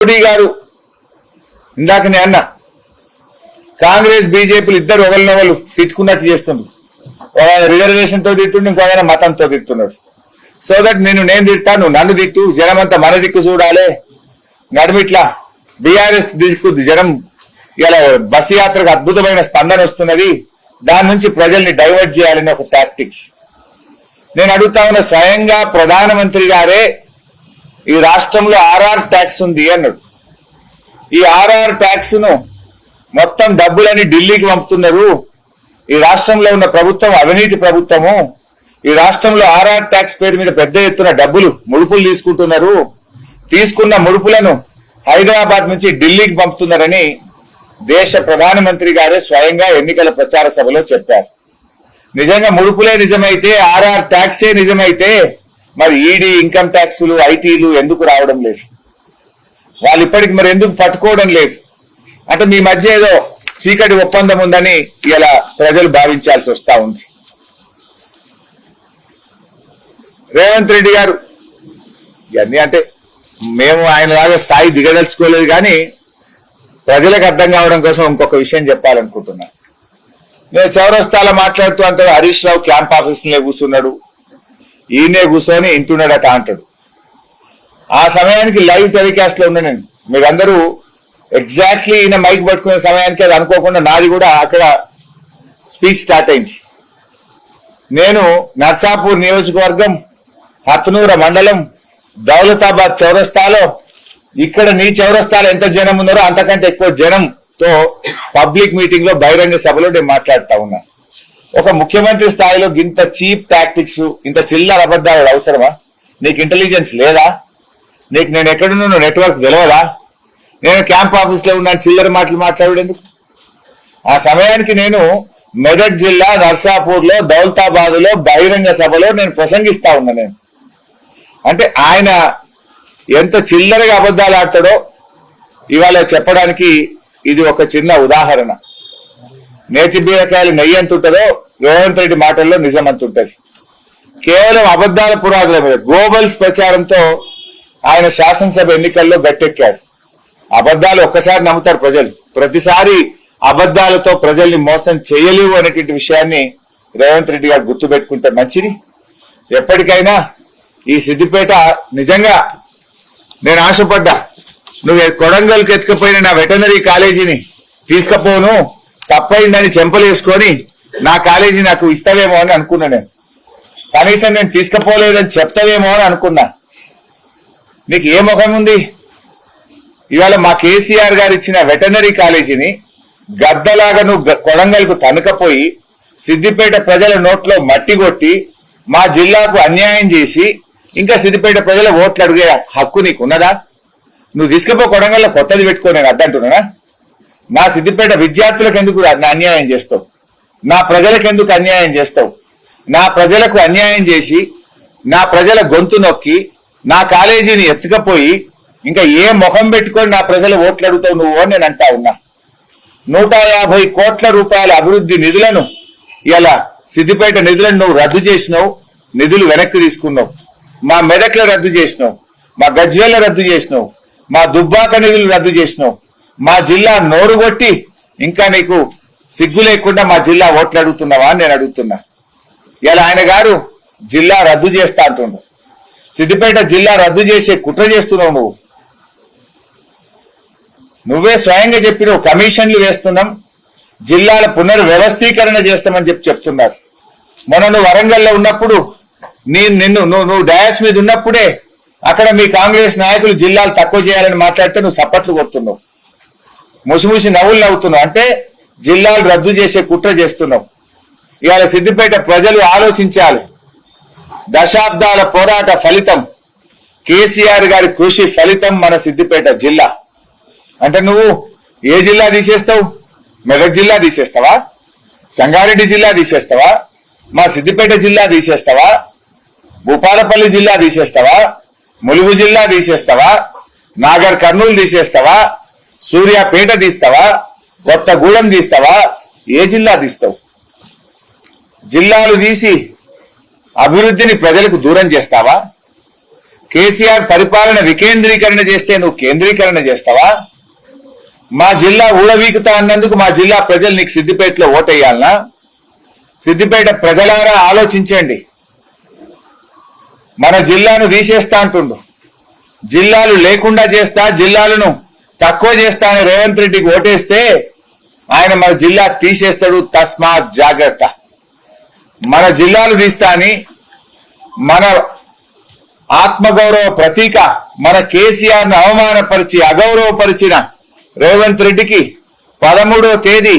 మోడీ గారు. ఇందాక నేను అన్న కాంగ్రెస్ బీజేపీలు ఇద్దరు ఒకరినొకరు తిట్టుకున్నట్టు చేస్తుండ్రు. ఒక ఆయన రిజర్వేషన్తో ఇంకో ఆయన మతంతో తిట్టున్నారు సో దట్ నేను నేను తిట్టా నువ్వు నన్ను తిట్టు జనమంతా మన దిక్కు చూడాలి. నడుమిట్లా బీఆర్ఎస్ దిక్కు జనం ఇలా బస్సు యాత్రకు అద్భుతమైన స్పందన వస్తున్నది. దాని నుంచి ప్రజల్ని డైవర్ట్ చేయాలని ఒక టాక్టిక్స్. నేను అడుగుతా ఉన్న స్వయంగా ప్రధానమంత్రి గారే ఈ రాష్ట్రంలో ఆర్ఆర్ ట్యాక్స్ ఉంది అన్నాడు. ఈ ఆర్ఆర్ ట్యాక్స్ను మొత్తం డబ్బులని ఢిల్లీకి పంపుతున్నారు. ఈ రాష్ట్రంలో ఉన్న ప్రభుత్వం అవినీతి ప్రభుత్వము ఈ రాష్ట్రంలో ఆర్ఆర్ ట్యాక్స్ పేరు మీద పెద్ద ఎత్తున డబ్బులు ముడుపులు తీసుకుంటున్నారు. తీసుకున్న ముడుపులను హైదరాబాద్ నుంచి ఢిల్లీకి పంపుతున్నారని దేశ ప్రధానమంత్రి గారే స్వయంగా ఎన్నికల ప్రచార సభలో చెప్పారు. నిజంగా ముడుపులే నిజమైతే ఆర్ఆర్ ట్యాక్సే నిజమైతే మరి ఈడీ ఇన్కమ్ ట్యాక్సులు ఐటీలు ఎందుకు రావడం లేదు? వాళ్ళు ఇప్పటికి మరి ఎందుకు పట్టుకోవడం లేదు? అంటే మీ మధ్య ఏదో చీకటి ఒప్పందం ఉందని ఇలా ప్రజలు భావించాల్సి వస్తా ఉంది. రేవంత్ రెడ్డి గారు ఇవన్నీ అంటే మేము ఆయన లాగా స్థాయి దిగదలుచుకోలేదు కానీ ప్రజలకు అర్థం కావడం కోసం ఇంకొక విషయం చెప్పాలనుకుంటున్నా. నేను చౌరస్తాలో మాట్లాడుతూ అంటాడు హరీష్ రావు క్యాంప్ ఆఫీస్లో కూర్చున్నాడు. ఈయనే కూర్చొని ఇంటున్నాడట అంటాడు. ఆ సమయానికి లైవ్ టెలికాస్ట్లో ఉన్నా నేను. మీరందరూ ఎగ్జాక్ట్లీ ఈయన మైక్ పట్టుకునే సమయానికి అది అనుకోకుండా నాది కూడా అక్కడ స్పీచ్ స్టార్ట్ అయింది. నేను నర్సాపూర్ నియోజకవర్గం హత్నూర మండలం దౌలతాబాద్ చౌరస్తాలో. ఇక్కడ నీ చౌరస్తాలో ఎంత జనం ఉన్నారో అంతకంటే ఎక్కువ జనంతో పబ్లిక్ మీటింగ్లో బహిరంగ సభలో నేను మాట్లాడుతా ఉన్నాను ఒక ముఖ్యమంత్రి స్థాయిలో ఇంత చీప్ టాక్టిక్స్ ఇంత చిల్లర అబద్ధాలు అవసరమా? నీకు ఇంటెలిజెన్స్ లేదా? నీకు నేను ఎక్కడున్నా నెట్వర్క్ తెలియదా నేను క్యాంప్ ఆఫీస్లో ఉన్నాను చిల్లర మాటలు మాట్లాడేందుకు ఆ సమయానికి నేను మెదక్ జిల్లా నర్సాపూర్లో దౌలతాబాద్లో బహిరంగ సభలో నేను ప్రసంగిస్తా ఉన్నా నేను. అంటే ఆయన ఎంత చిల్లరగా అబద్ధాలు ఆడతాడో ఇవాళ చెప్పడానికి ఇది ఒక చిన్న ఉదాహరణ. నేతి బీరకాయలు నెయ్యి ఎంత ఉంటుందో రేవంత్ రెడ్డి మాటల్లో నిజం అంత కేవలం అబద్ధాల పురాదుల మీద గ్లోబల్స్ ప్రచారంతో ఆయన శాసనసభ ఎన్నికల్లో గట్టెక్కాడు. అబద్ధాలు ఒక్కసారి నమ్ముతారు ప్రజలు. ప్రతిసారి అబద్ధాలతో ప్రజల్ని మోసం చేయలేవు అనేటువంటి విషయాన్ని రేవంత్ రెడ్డి గారు గుర్తుపెట్టుకుంటే మంచిది. ఎప్పటికైనా ఈ సిద్దిపేట నిజంగా నేను ఆశపడ్డా. నువ్వు కొడంగల్కి ఎత్తుకపోయిన నా వెటనరీ కాలేజీని తీసుకపోను. తప్పైందని చెంపలేసుకొని నా కాలేజీ నాకు ఇస్తావేమో అని అనుకున్నా నేను. కనీసం నేను తీసుకుపోలేదని చెప్తావేమో అని అనుకున్నా. నీకు ఏ ముఖం ఉంది? ఇవాళ మా కేసీఆర్ గారు ఇచ్చిన వెటనరీ కాలేజీని గద్దలాగా నువ్వు కొడంగల్కు తనుకపోయి సిద్దిపేట ప్రజల నోట్లో మట్టి కొట్టి మా జిల్లాకు అన్యాయం చేసి ఇంకా సిద్దిపేట ప్రజల ఓట్లు అడిగే హక్కు నీకు ఉన్నదా నువ్వు తీసుకుపో కొడంగల్లో కొత్తది పెట్టుకో నేను అద్దంటున్నానా? నా సిద్దిపేట విద్యార్థులకు ఎందుకు అన్యాయం చేస్తావు? నా ప్రజలకు ఎందుకు అన్యాయం చేస్తావు? నా ప్రజలకు అన్యాయం చేసి నా ప్రజల గొంతు నొక్కి నా కాలేజీని ఎత్తుకపోయి ఇంకా ఏ ముఖం పెట్టుకొని నా ప్రజలు ఓట్లు అడుగుతావు నువ్వు అని నేను అంటా ఉన్నా. నూట యాభై కోట్ల రూపాయల అభివృద్ధి నిధులను ఇలా సిద్దిపేట నిధులను నువ్వు రద్దు చేసినావు నిధులు వెనక్కి తీసుకున్నావు. మా మెదక్ల రద్దు చేసినావు మా గజ్వేల రద్దు చేసినావు మా దుబ్బాక నిధులు రద్దు చేసినావు. మా జిల్లా నోరు కొట్టి ఇంకా నీకు సిగ్గు లేకుండా మా జిల్లా ఓట్లు అడుగుతున్నావా అని నేను అడుగుతున్నా. ఇలా ఆయన గారు జిల్లా రద్దు చేస్తా అంటుండు. సిద్దిపేట జిల్లా రద్దు చేసే కుట్ర చేస్తున్నావు నువ్వు. నువ్వే స్వయంగా చెప్పిన కమిషన్లు వేస్తున్నాం జిల్లాల పునర్వ్యవస్థీకరణ చేస్తామని చెప్పి చెప్తున్నారు. మొన్న నువ్వు వరంగల్లో ఉన్నప్పుడు నీ నిన్ను నువ్వు నువ్వు డయాస్ మీద ఉన్నప్పుడే అక్కడ మీ కాంగ్రెస్ నాయకులు జిల్లాలు తక్కువ చేయాలని మాట్లాడితే నువ్వు సప్పట్లు కొడుతున్నావు. ముసిముసి నవ్వులు నవ్వుతున్నావు. అంటే జిల్లాలు రద్దు చేసే కుట్ర చేస్తున్నాం. ఇవాళ సిద్దిపేట ప్రజలు ఆలోచించాలి. దశాబ్దాల పోరాట ఫలితం కేసీఆర్ గారి కృషి ఫలితం మన సిద్దిపేట జిల్లా. అంటే నువ్వు ఏ జిల్లా తీసేస్తావు? మెదక్ జిల్లా తీసేస్తావా? సంగారెడ్డి జిల్లా తీసేస్తావా? మా సిద్దిపేట జిల్లా తీసేస్తావా? భూపాలపల్లి జిల్లా తీసేస్తావా? ములుగు జిల్లా తీసేస్తావా? నాగర్ కర్నూలు తీసేస్తావా? సూర్యాపేట తీస్తావా? కొత్తగూడెం తీస్తావా? ఏ జిల్లా తీస్తావు? జిల్లాలు తీసి అభివృద్ధిని ప్రజలకు దూరం చేస్తావా? కేసీఆర్ పరిపాలన వికేంద్రీకరణ చేస్తే నువ్వు కేంద్రీకరణ చేస్తావా? మా జిల్లా ఊడవీకుతా అన్నందుకు మా జిల్లా ప్రజలు నీకు సిద్దిపేటలో ఓటేయాలనా? సిద్దిపేట ప్రజలారా ఆలోచించండి. మన జిల్లాను తీసేస్తా అంటుండు. జిల్లాలు లేకుండా చేస్తా జిల్లాలను తక్కువ చేస్తాను రేవంత్ రెడ్డికి ఓటేస్తే ఆయన మన జిల్లా తీసేస్తాడు తస్మాత్ జాగ్రత్త. మన జిల్లాలు తీస్తా అని మన ఆత్మగౌరవ ప్రతీక మన కేసీఆర్ అవమానపరిచి అగౌరవపరిచిన రేవంత్ రెడ్డికి పదమూడవ తేదీ